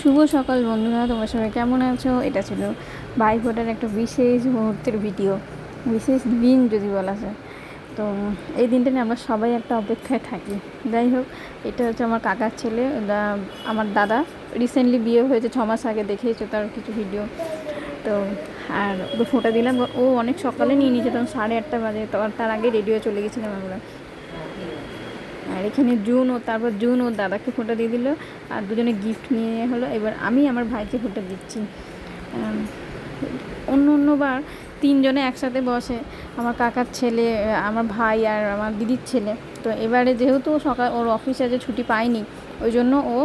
শুভ সকাল বন্ধুরা, তোমার সবাই কেমন আছো? এটা ছিল ভাই ফোটার একটা বিশেষ মুহূর্তের ভিডিও, বিশেষ দিন যদি বলা যায়। তো এই দিনটা নিয়ে আমরা সবাই একটা অপেক্ষায় থাকি। যাই হোক, এটা হচ্ছে আমার কাকার ছেলে আমার দাদা। রিসেন্টলি বিয়ে হয়েছে, ছ মাস আগে দেখেছ তার কিছু ভিডিও তো আর ওকে ফোঁটা দিলাম। ও অনেক সকালে নিয়ে নিয়েছে, তখন সাড়ে আটটা বাজে, তো তার আগে রেডিও চলে গেছিলাম আমরা। আর এখানে জুন ও, তারপর জুন ওর দাদাকে ফোঁটা দিয়ে দিল। আর দুজনে গিফট নিয়ে হলো। এবার আমি আমার ভাইকে ফোঁটা দিচ্ছি। অন্য অন্যবার তিনজনে একসাথে বসে। আমার কাকার ছেলে, আমার ভাই আর আমার দিদির ছেলে। তো এবারে যেহেতু সকাল, ওর অফিসে যে ছুটি পায়নি ওই জন্য ও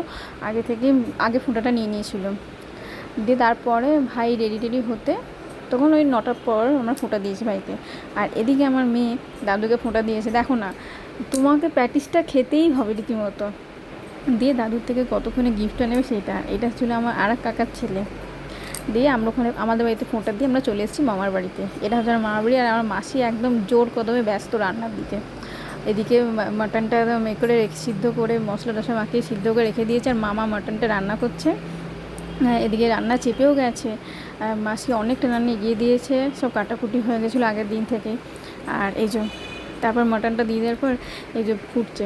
আগে থেকে, আগে ফোঁটাটা নিয়ে নিয়েছিল। দিয়ে তারপরে ভাই রেডি টেডি হতে তখন ওই নটার পর আমরা ফোঁটা দিয়েছি ভাইকে আর এদিকে আমার মেয়ে দাদুকে ফোঁটা দিয়েছে। দেখো না তোমাকে প্যাটিসটা খেতেই হবে রীতিমতো। দিয়ে দাদুর থেকে কতক্ষণে গিফটটা নেবে সেটা। এটা ছিল আমার আর কাকার ছেলে। দিয়ে আমরা ওখানে আমাদের বাড়িতে ফোঁটা দিয়ে আমরা চলে এসেছি মামার বাড়িতে। এটা হচ্ছে আমার মামার বাড়ি আর আমার মাসি একদম জোর কদমে ব্যস্ত রান্নার দিকে। এদিকে মাটনটা একদম এ করে রেখে সিদ্ধ করে মশলা টশলা মাখিয়ে সিদ্ধ করে রেখে দিয়েছে। আর মামা মাটনটা রান্না করছে। হ্যাঁ, এদিকে রান্না চেপেও গেছে। মাসি অনেকটা রান্না এগিয়ে দিয়েছে, সব কাটাকুটি হয়ে গেছিল আগের দিন থেকে। আর এই যে, তারপর মাটনটা দিয়ে দেওয়ার পর এই যে ফুটছে।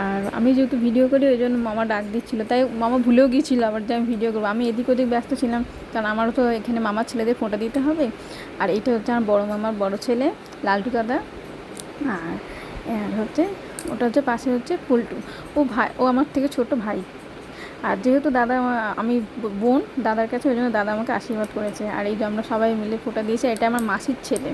আর আমি যেহেতু ভিডিও করি, ওই জন্য মামা ডাক দিচ্ছিল। তাই মামা ভুলেও গিয়েছিল আবার যে আমি ভিডিও করব। আমি এদিক ওদিক ব্যস্ত ছিলাম, কারণ আমারও তো এখানে মামার ছেলেদের ফোঁটা দিতে হবে। আর এইটা হচ্ছে আমার বড়ো মামার বড়ো ছেলে, লালটু দাদা। আর হচ্ছে, ওটা হচ্ছে পাশে হচ্ছে ফুলটু ও ভাই, ও আমার থেকে ছোট ভাই। আর যেহেতু দাদা, আমি বোন, দাদার কাছে ওই জন্য দাদা আমাকে আশীর্বাদ করেছে। আর এই যে আমরা সবাই মিলে ফোঁটা দিয়েছি এটা আমার মাসির ছেলে,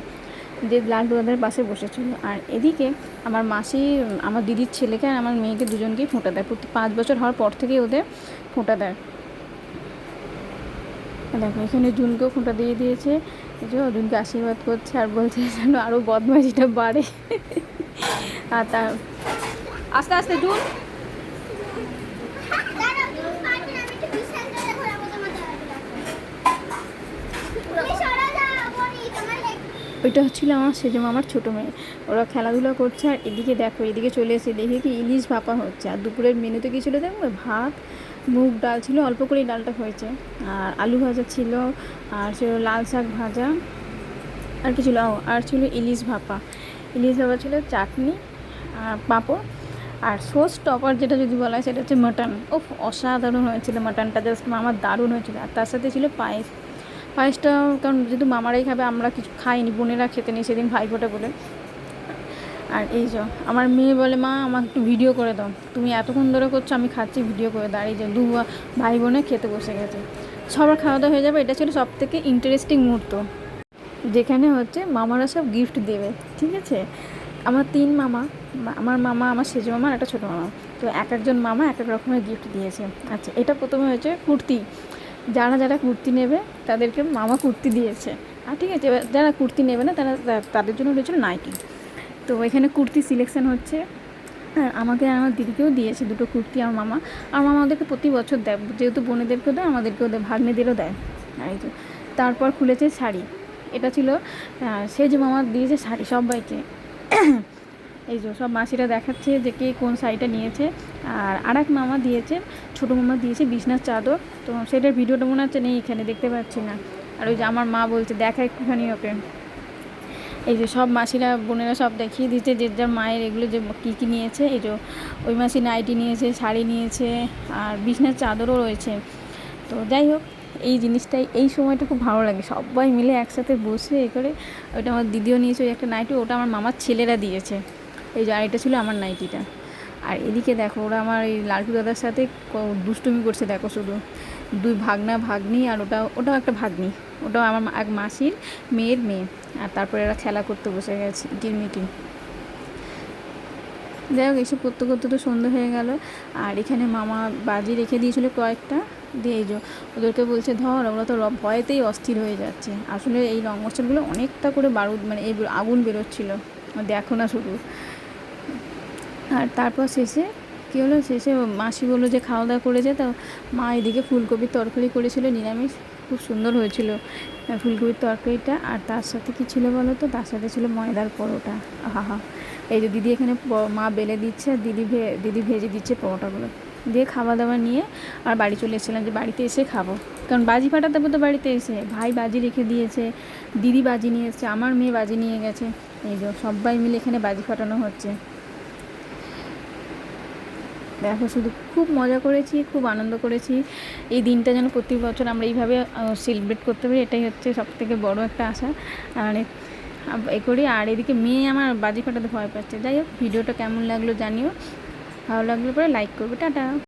যে লাড্ডু দাদার পাশে বসেছিল। আর এদিকে আমার মাসি, আমার দিদির ছেলেকে আর আমার মেয়েকে দুজনকেই ফোঁটা দেয়। প্রতি পাঁচ বছর হওয়ার পর থেকেই ওদের ফোঁটা দেয়। দেখো, এখানে জুনকেও ফোঁটা দিয়ে দিয়েছে। এই যে জুনকে আশীর্বাদ করছে আর বলছে যেন আরও বদমাইশিটা বাড়ে। আর তার আস্তে আস্তে, জুন। ওইটা হচ্ছিল আমার সেজো মামার ছোটো মেয়ে। ওরা খেলাধুলা করছে আর এদিকে দেখো, এদিকে চলে এসে দেখে কি ইলিশ ভাপা হচ্ছে। আর দুপুরের মেনুতে কী ছিল দেখো? ভাত, মুগ ডাল ছিল, অল্প করেই ডালটা হয়েছে। আর আলু ভাজা ছিল, আর ছিল লাল শাক ভাজা, আর কি ছিল? আর ছিল ইলিশ ভাপা। ইলিশ ভাপা ছিল চাটনি, আর পাঁপড়, আর সোস টপার যেটা যদি বলা হয় সেটা হচ্ছে মাটন ও অসাধারণ হয়েছিল মাটনটা জাস্ট আমার দারুণ হয়েছিল। আর তার সাথে ছিল পায়েস। পায়েসটা, কারণ যেহেতু মামারাই খাবে, আমরা কিছু খাইনি, বোনেরা খেতে নেই, সেদিন ভাই ভাইফোঁটা বলে। আর এই যে, আমার মেয়ে বলে, মা, আমাকে একটু ভিডিও করে দাও। তুমি এতক্ষণ ধরে করছ, আমি খাচ্ছি ভিডিও করে দাও। এই যে দু ভাই বোনে খেতে বসে গেছে। সবার খাওয়া দাওয়া হয়ে যাবে, এটা ছিল সব থেকে ইন্টারেস্টিং মুহূর্ত। যেখানে হচ্ছে, মামারা সব গিফট দেবে, ঠিক আছে? আমার তিন মামা আমার মামা, আমার সেজো মামা আর একটা ছোটো মামা। তো এক একজন মামা এক এক রকমের গিফট দিয়েছে। আচ্ছা এটা প্রথমে হয়েছে কুর্তি। যারা যারা কুর্তি নেবে, তাদেরকে মামা কুর্তি দিয়েছে। আর ঠিক আছে যারা কুর্তি নেবে না, তারা তাদের জন্য রয়েছিল নাইটি তো এখানে কুর্তি সিলেকশন হচ্ছে। আর আমাকে আমার দিদিকেও দিয়েছে দুটো কুর্তি আমার মামা। আর মামা আমাদেরকে প্রতি বছর দেয়, যেহেতু বোনেদেরকেও দেয়, আমাদেরকেও দেয়, ভাগ্নেদেরও দেয়। এই যে, তারপর খুলেছে শাড়ি। এটা ছিল সেই যে মামা দিয়েছে শাড়ি সবাইকে এই যে সব মাসিরা দেখাচ্ছে যে কে কোন শাড়িটা নিয়েছে। আর আর এক মামা দিয়েছে, ছোটো মামা দিয়েছে বিছনার চাদর। তো সেটার ভিডিওটা মনে হচ্ছে নেই এখানে, দেখতে পাচ্ছি না। আর ওই যে আমার মা বলছে, দেখা একটুখানি ওকে এই যে সব মাসিরা, বোনেরা সব দেখিয়ে দিচ্ছে যে যার মায়ের এগুলো যে কী কী নিয়েছে। এই যে ওই মাসি নাইটি নিয়েছে, শাড়ি নিয়েছে, আর বিছনার চাদরও রয়েছে। তো যাই হোক, এই জিনিসটাই, এই সময়টা খুব ভালো লাগে। সবাই মিলে একসাথে বসে এ করে, ওইটা আমার দিদিও নিয়েছে, ওই একটা নাইটি, ওটা আমার মামার ছেলেরা দিয়েছে। এই যে এটা ছিল আমার নাইটিটা। আর এদিকে দেখো, ওরা আমার এই লালটু দাদার সাথে দুষ্টুমি করছে, দেখো শুধু। দুই ভাগনা ভাগ্নি আর ওটা, ওটাও একটা ভাগ্নি। ওটাও আমার এক মাসির মেয়ের মেয়ে। আর তারপরে এরা খেলা করতে বসে গেছে মিটিং। যাই হোক, এইসব করতে করতে তো সন্ধ্যা হয়ে গেল। আর এখানে মামা বাজি রেখে দিয়েছিল কয়েকটা। দিয়ে এই ওদেরকে বলছে, ধর, ওরা তো ভয়েতেই অস্থির হয়ে যাচ্ছে। আসলে এই রং মশলাগুলো অনেকটা করে বারুদ মানে এই আগুন বেরোচ্ছিল। দেখো না শুধু। আর তারপর শেষে কী হলো? শেষে মাসি বলল যে খাওয়া দাওয়া করেছে তো মা এদিকে ফুলকপির তরকারি করেছিল, নিরামিষ। খুব সুন্দর হয়েছিল ফুলকপির তরকারিটা। আর তার সাথে কী ছিল বলো তো? তার সাথে ছিল ময়দার পরোটা। আহা এই যে দিদি এখানে মা বেলে দিচ্ছে, আর দিদি ভে, দিদি ভেজে দিচ্ছে পরোটাগুলো। দিয়ে খাওয়া দাওয়া নিয়ে আর বাড়ি চলে এসেছিলাম যে বাড়িতে এসে খাব। কারণ বাজি ফাটাতে তো বাড়িতে এসে। ভাই বাজি রেখে দিয়েছে, দিদি বাজি নিয়ে এসেছে, আমার মেয়ে বাজি নিয়ে গেছে। এই যে সবাই মিলে এখানে বাজি ফাটানো হচ্ছে। দেখো শুধু খুব মজা করেছি, খুব আনন্দ করেছি। এই দিনটা যেন প্রতি বছর আমরা এইভাবে সেলিব্রেট করতে পারি, এটাই হচ্ছে সব থেকে বড়ো একটা আশা। আর এ- এ করি। আর এদিকে মেয়ে আমার বাজি ফাটাতে ভয় পাচ্ছে। যাই হোক, ভিডিওটা কেমন লাগল জানিও। ভালো লাগলে পরে লাইক করবে। টাটা।